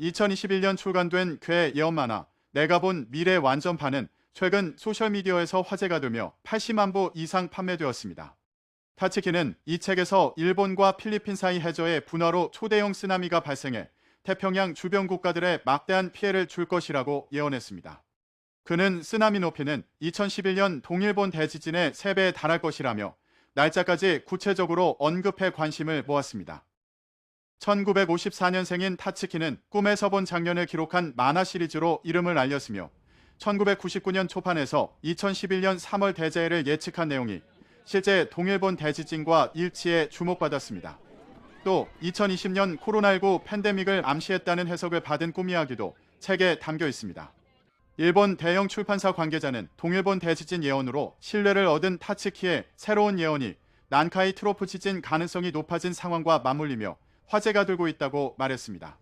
2021년 출간된 괴 예언 만화 내가 본 미래 완전판은 최근 소셜미디어에서 화제가 되며 80만 부 이상 판매되었습니다. 타츠키는 이 책에서 일본과 필리핀 사이 해저에 분화로 초대형 쓰나미가 발생해 태평양 주변 국가들의 막대한 피해를 줄 것이라고 예언했습니다. 그는 쓰나미 높이는 2011년 동일본 대지진의 3배에 달할 것이라며 날짜까지 구체적으로 언급해 관심을 모았습니다. 1954년생인 타츠키는 꿈에서 본 장면을 기록한 만화 시리즈로 이름을 알렸으며 1999년 초판에서 2011년 3월 대재해를 예측한 내용이 실제 동일본 대지진과 일치해 주목받았습니다. 또 2020년 코로나19 팬데믹을 암시했다는 해석을 받은 꿈 이야기도 책에 담겨 있습니다. 일본 대형 출판사 관계자는 동일본 대지진 예언으로 신뢰를 얻은 타츠키의 새로운 예언이 난카이 트로프 지진 가능성이 높아진 상황과 맞물리며 화제가 되고 있다고 말했습니다.